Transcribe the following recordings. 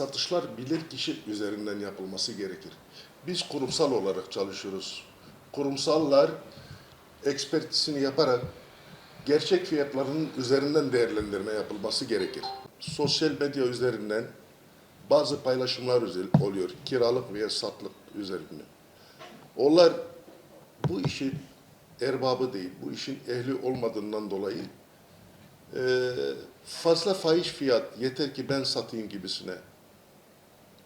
Satışlar bilir kişi üzerinden yapılması gerekir. Biz kurumsal olarak çalışıyoruz. Kurumsallar ekspertisini yaparak gerçek fiyatlarının üzerinden değerlendirme yapılması gerekir. Sosyal medya üzerinden bazı paylaşımlar oluyor. Kiralık veya satlık üzerinde. Onlar bu işin erbabı değil, bu işin ehli olmadığından dolayı fazla fahiş fiyat yeter ki ben satayım gibisine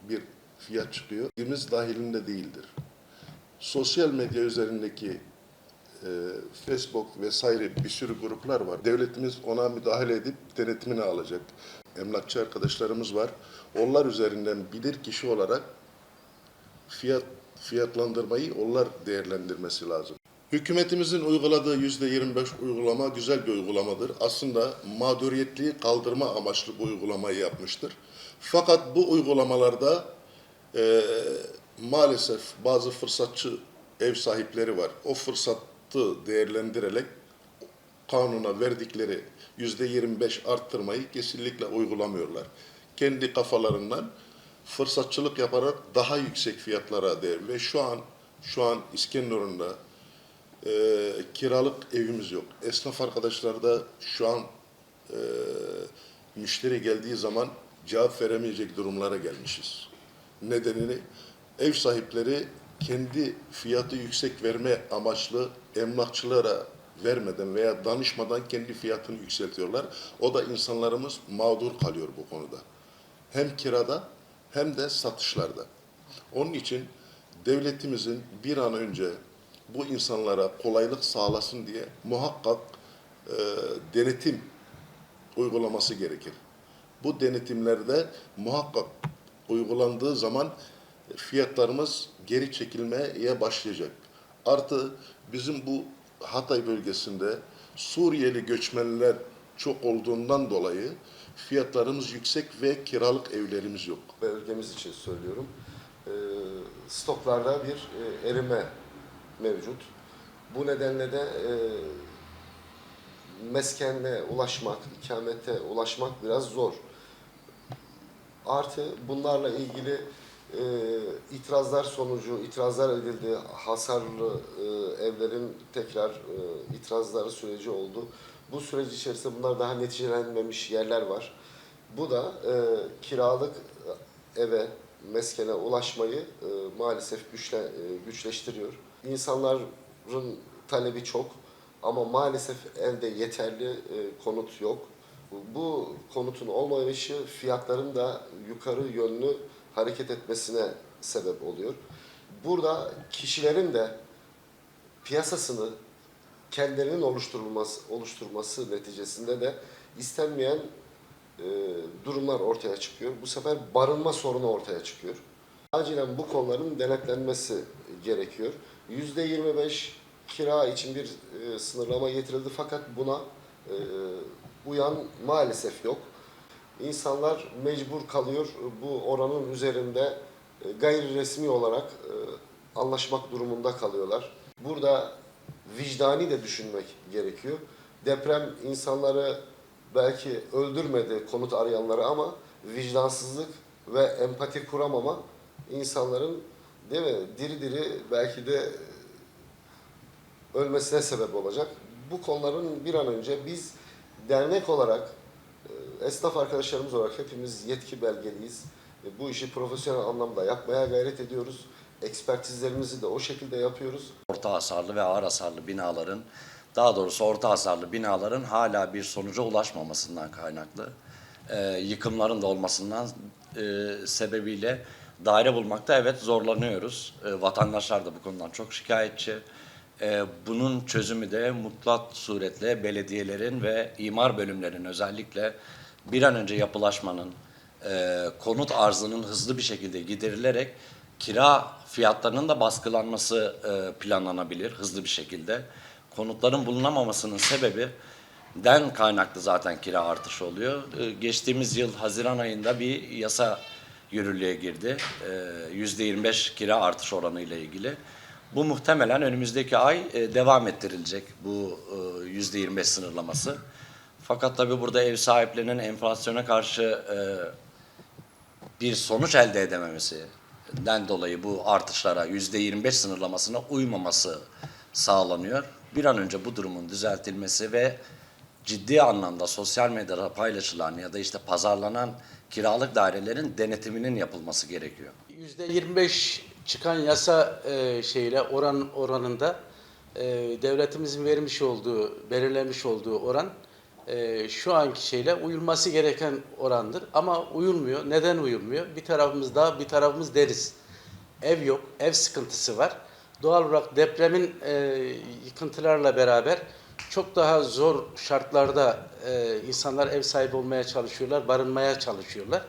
bir fiyat çıkıyor. Bilgimiz dahilinde değildir. Sosyal medya üzerindeki e, Facebook vesaire bir sürü gruplar var. Devletimiz ona müdahale edip denetimini alacak. Emlakçı arkadaşlarımız var. Onlar üzerinden bilir kişi olarak fiyat fiyatlandırmayı onlar değerlendirmesi lazım. Hükümetimizin uyguladığı yüzde 25 uygulama güzel bir uygulamadır. Aslında mağduriyetliği kaldırma amaçlı bu uygulamayı yapmıştır. Fakat bu uygulamalarda e, maalesef bazı fırsatçı ev sahipleri var. O fırsatı değerlendirerek kanuna verdikleri yüzde 25 arttırmayı kesinlikle uygulamıyorlar. Kendi kafalarından fırsatçılık yaparak daha yüksek fiyatlara değer ve şu an şu an İskenderun'da e, kiralık evimiz yok. Esnaf arkadaşlar da şu an e, müşteri geldiği zaman cevap veremeyecek durumlara gelmişiz. Nedenini ev sahipleri kendi fiyatı yüksek verme amaçlı emlakçılara vermeden veya danışmadan kendi fiyatını yükseltiyorlar. O da insanlarımız mağdur kalıyor bu konuda. Hem kirada hem de satışlarda. Onun için devletimizin bir an önce bu insanlara kolaylık sağlasın diye muhakkak e, denetim uygulaması gerekir. Bu denetimlerde muhakkak uygulandığı zaman fiyatlarımız geri çekilmeye başlayacak. Artı bizim bu Hatay bölgesinde Suriyeli göçmenler çok olduğundan dolayı fiyatlarımız yüksek ve kiralık evlerimiz yok. bölgemiz için söylüyorum. Ee, stoklarda bir e, erime mevcut. Bu nedenle de e, meskenle ulaşmak, ikamete ulaşmak biraz zor. Artı bunlarla ilgili e, itirazlar sonucu, itirazlar edildi. Hasarlı e, evlerin tekrar e, itirazları süreci oldu. Bu süreç içerisinde bunlar daha neticelenmemiş yerler var. Bu da e, kiralık eve, meskene ulaşmayı e, maalesef güçle, e, güçleştiriyor. İnsanların talebi çok ama maalesef elde yeterli e, konut yok. Bu konutun olmayışı fiyatların da yukarı yönlü hareket etmesine sebep oluyor. Burada kişilerin de piyasasını kendilerinin oluşturulması, oluşturması neticesinde de istenmeyen e, durumlar ortaya çıkıyor. Bu sefer barınma sorunu ortaya çıkıyor. Acilen bu konuların denetlenmesi gerekiyor. Yüzde 25 kira için bir e, sınırlama getirildi fakat buna e, uyan maalesef yok. İnsanlar mecbur kalıyor bu oranın üzerinde e, gayri resmi olarak e, anlaşmak durumunda kalıyorlar. Burada vicdani de düşünmek gerekiyor. Deprem insanları belki öldürmedi konut arayanları ama vicdansızlık ve empati kuramama insanların değil mi diri diri belki de ölmesine sebep olacak. Bu konuların bir an önce biz dernek olarak e, esnaf arkadaşlarımız olarak hepimiz yetki belgeliyiz. E, Bu işi profesyonel anlamda yapmaya gayret ediyoruz. Ekspertizlerimizi de o şekilde yapıyoruz. orta hasarlı ve ağır hasarlı binaların, daha doğrusu orta hasarlı binaların hala bir sonuca ulaşmamasından kaynaklı, e, yıkımların da olmasından e, sebebiyle daire bulmakta evet zorlanıyoruz. E, vatandaşlar da bu konudan çok şikayetçi. E, bunun çözümü de mutlak suretle belediyelerin ve imar bölümlerinin özellikle bir an önce yapılaşmanın, e, konut arzının hızlı bir şekilde giderilerek kira fiyatlarının da baskılanması e, planlanabilir hızlı bir şekilde. Konutların bulunamamasının sebebi den kaynaklı zaten kira artışı oluyor. E, geçtiğimiz yıl Haziran ayında bir yasa yürürlüğe girdi. E, %25 kira artış oranı ile ilgili. Bu muhtemelen önümüzdeki ay e, devam ettirilecek bu e, %25 sınırlaması. Fakat tabii burada ev sahiplerinin enflasyona karşı e, bir sonuç elde edememesinden dolayı bu artışlara %25 sınırlamasına uymaması sağlanıyor. Bir an önce bu durumun düzeltilmesi ve ciddi anlamda sosyal medyada paylaşılan ya da işte pazarlanan kiralık dairelerin denetiminin yapılması gerekiyor. %25 çıkan yasa e, şeyle oran oranında e, devletimizin vermiş olduğu, belirlemiş olduğu oran e, şu anki şeyle uyulması gereken orandır. Ama uyulmuyor. Neden uyulmuyor? Bir tarafımız dağ, bir tarafımız deniz. Ev yok, ev sıkıntısı var. Doğal olarak depremin e, yıkıntılarla beraber çok daha zor şartlarda e, insanlar ev sahibi olmaya çalışıyorlar, barınmaya çalışıyorlar.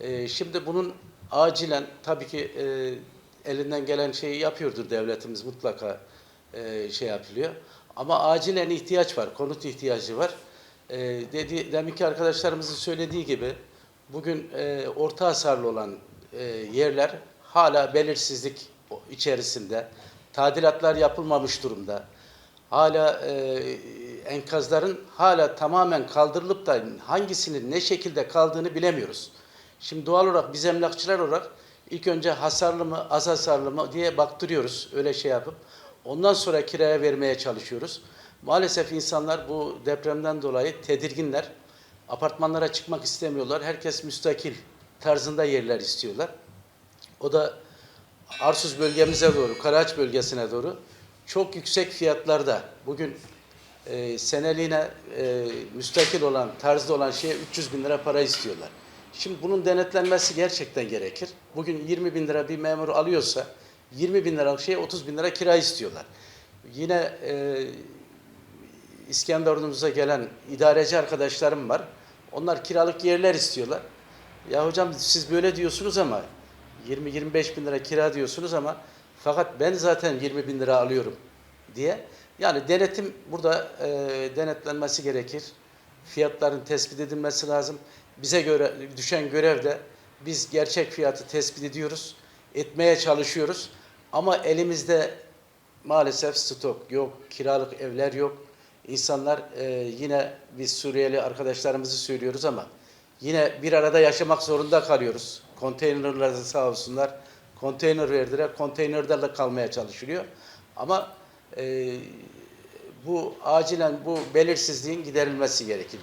E, şimdi bunun acilen tabii ki e, elinden gelen şeyi yapıyordur devletimiz mutlaka e, şey yapılıyor. Ama acilen ihtiyaç var, konut ihtiyacı var. E, dedi, deminki arkadaşlarımızın söylediği gibi bugün e, orta hasarlı olan e, yerler hala belirsizlik içerisinde. Tadilatlar yapılmamış durumda. Hala e, enkazların hala tamamen kaldırılıp da hangisinin ne şekilde kaldığını bilemiyoruz. Şimdi doğal olarak biz emlakçılar olarak ilk önce hasarlı mı, az hasarlı mı diye baktırıyoruz öyle şey yapıp. Ondan sonra kiraya vermeye çalışıyoruz. Maalesef insanlar bu depremden dolayı tedirginler. Apartmanlara çıkmak istemiyorlar. Herkes müstakil tarzında yerler istiyorlar. O da Arsuz bölgemize doğru, Karaağaç bölgesine doğru çok yüksek fiyatlarda bugün e, seneliğine e, müstakil olan, tarzda olan şeye 300 bin lira para istiyorlar. Şimdi bunun denetlenmesi gerçekten gerekir. Bugün 20 bin lira bir memur alıyorsa 20 bin liralık şeye 30 bin lira kira istiyorlar. Yine e, İskenderun'umuza gelen idareci arkadaşlarım var. Onlar kiralık yerler istiyorlar. Ya hocam siz böyle diyorsunuz ama 20-25 bin lira kira diyorsunuz ama fakat ben zaten 20 bin lira alıyorum diye. Yani denetim burada e, denetlenmesi gerekir. Fiyatların tespit edilmesi lazım. Bize göre düşen görev de biz gerçek fiyatı tespit ediyoruz, etmeye çalışıyoruz. Ama elimizde maalesef stok yok, kiralık evler yok. İnsanlar e, yine biz Suriyeli arkadaşlarımızı söylüyoruz ama yine bir arada yaşamak zorunda kalıyoruz. Konteynerlerde sağ olsunlar konteyner verdiler, konteynerlerle kalmaya çalışılıyor. Ama e, bu acilen bu belirsizliğin giderilmesi gerekir.